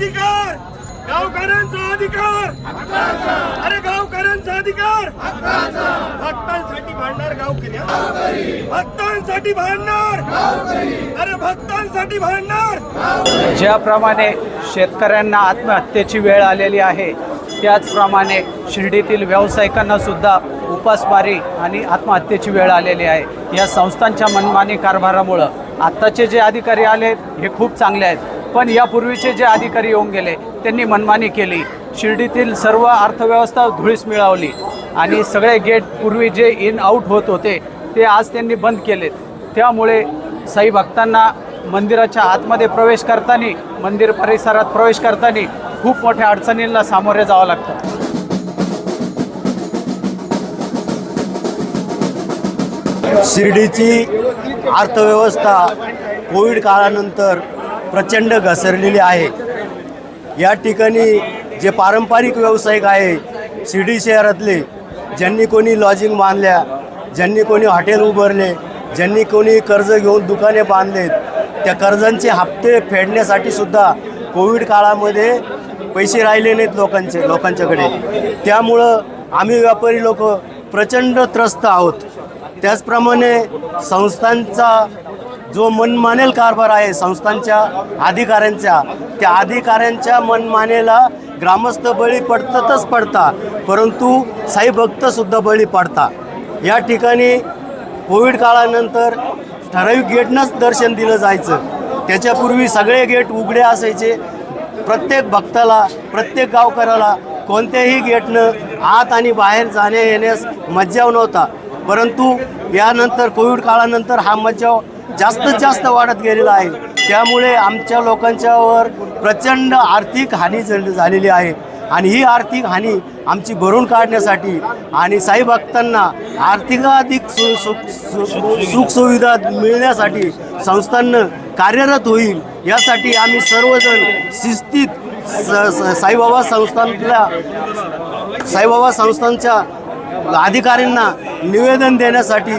अधिकार! गावकऱ्यांचा अधिकार! अरे गावकऱ्यांचा अधिकार! भक्तांसाठी भांडणार गावकरी भक्तांसाठी भांडणार! अरे भक्तांसाठी भांडणार! ज्याप्रमाणे शेतकऱ्यांना आत्महत्येची वेळ आलेली आहे त्याचप्रमाणे शिर्डीतील व्यावसायिकांना सुद्धा उपासमारी आणि आत्महत्येची वेळ आलेली आहे. या संस्थांच्या मनमानी कारभारामुळं आत्ताचे जे अधिकारी आले हे खूप चांगले आहेत. पण यापूर्वीचे जे अधिकारी येऊन गेले त्यांनी मनमानी केली. शिर्डीतील सर्व अर्थव्यवस्था धुळीस मिळवली आणि सगळे गेट पूर्वी जे इन आऊट होत होते ते आज त्यांनी बंद केलेत. त्यामुळे साई भक्तांना मंदिराच्या आतमध्ये प्रवेश करताना मंदिर परिसरात प्रवेश करताना खूप मोठ्या अडचणींना सामोरे जावं लागतं. शिर्डीची अर्थव्यवस्था कोविड काळानंतर प्रचंड घसरलेली आहे. या ठिकाणी जे पारंपरिक व्यावसायिक आहे शिर्डी शहरातले ज्यांनी कोणी लॉजिंग बांधल्या ज्यांनी कोणी हॉटेल उभारले ज्यांनी कोणी कर्ज घेऊन दुकाने बांधलेत त्या कर्जांचे हप्ते फेडण्यासाठी सुद्धा कोविड काळामध्ये पैसे राहिले नाहीत लोकांचे लोकांच्याकडे. त्यामुळं आम्ही व्यापारी लोक प्रचंड त्रस्त आहोत. त्याचप्रमाणे संस्थांचा जो मनमानेल कारभार आहे संस्थांच्या अधिकाऱ्यांच्या त्या अधिकाऱ्यांच्या मनमानेला ग्रामस्थ बळी पडतातच पडता परंतु साई भक्तसुद्धा बळी पडता. या ठिकाणी कोविड काळानंतर ठराविक गेटनंच दर्शन दिलं जायचं. त्याच्यापूर्वी सगळे गेट उघडे असायचे. प्रत्येक भक्ताला प्रत्येक गावकऱ्याला कोणत्याही गेटनं आत आणि बाहेर जाण्या येण्यास मज्जाव नव्हता. परंतु यानंतर कोविड काळानंतर हा मज्जाव जास्तीत जास्त वाढत गेलेला आहे. त्यामुळे आमच्या लोकांच्यावर प्रचंड आर्थिक हानी झालेली आहे. आणि ही आर्थिक हानी आमची भरून काढण्यासाठी आणि साई भक्तांना आर्थिकाधिक सु सु सुखसुविधा मिळण्यासाठी संस्थांना कार्यरत होईल. यासाठी आम्ही सर्वजण शिस्तीत स स- साईबाबा संस्थांतल्या साईबाबा संस्थांच्या अधिकाऱ्यांना निवेदन देण्यासाठी